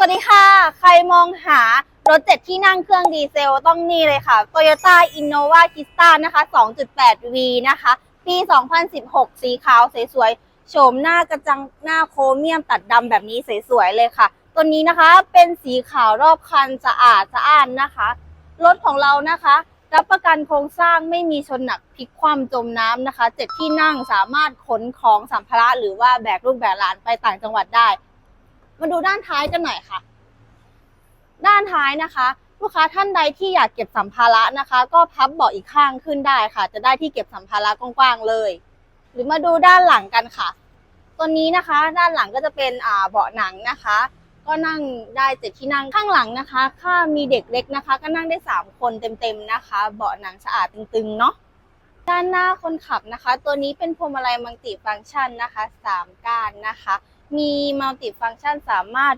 สวัสดีค่ะ ใครมองหารถเจ็ดที่นั่งเครื่องดีเซลต้องนี่เลยค่ะ Toyota Innova Kista นะคะ 2.8V นะคะ ปี 2016 สีขาวสวยๆ โฉมหน้ากระจังหน้าโครเมียมตัดดำแบบนี้สวยๆ เลยค่ะ ตัวนี้นะคะเป็นสีขาวรอบคันสะอาดสะอ้านนะคะ รถของเรานะคะ รับประกันโครงสร้างไม่มีชนหนักพลิกคว่ำจมน้ำนะคะ เจ็ดที่นั่งสามารถขนของสัมภาระหรือว่าแบกลูกแบกหลานไปต่างจังหวัดได้ มาดูด้านท้ายกันหน่อยค่ะ ด้านท้ายนะคะ ลูกค้าท่านใดที่อยากเก็บสัมภาระนะคะ ก็พับเบาะอีกข้างขึ้นได้ค่ะ จะได้ที่เก็บสัมภาระกว้างๆเลย หรือมาดูด้านหลังกันค่ะ ตัวนี้นะคะ ด้านหลังก็จะเป็นอ่าเบาะหนังนะคะ ก็นั่งได้เจ็ดที่นั่งข้างหลังนะคะ ถ้ามีเด็กเล็กนะคะ ก็นั่งได้สามคนเต็มๆนะคะ เบาะหนังสะอาดตึงๆเนาะด้านหน้าคนขับนะคะ ตัวนี้เป็นพวงมาลัยมัลติฟังก์ชันนะคะสามก้านนะคะ มีมัลติฟังก์ชันสามารถ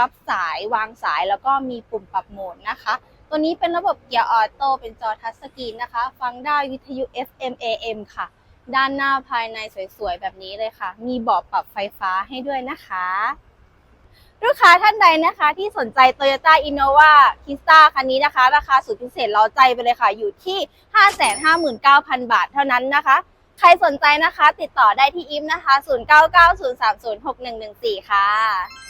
รับสายวางสายแล้วก็มีปุ่มปรับโหมดนะคะ ตัวนี้เป็นระบบเกียร์ออโต้เป็นจอทัชสกรีนนะคะ ฟังได้วิทยุ FM AM ค่ะ ด้านหน้าภายในสวยๆ แบบนี้เลยค่ะ มีเบาะปรับไฟฟ้าให้ด้วยนะคะ ลูกค้าท่านใดนะคะที่สนใจ Toyota Innova Kista คันนี้นะคะ ราคาสุดพิเศษเราใจไปเลยค่ะ อยู่ที่ 559,000 บาทเท่านั้นนะคะ ใครสนใจนะคะ ติดต่อได้ที่อิมนะคะ 0990306114 ค่ะ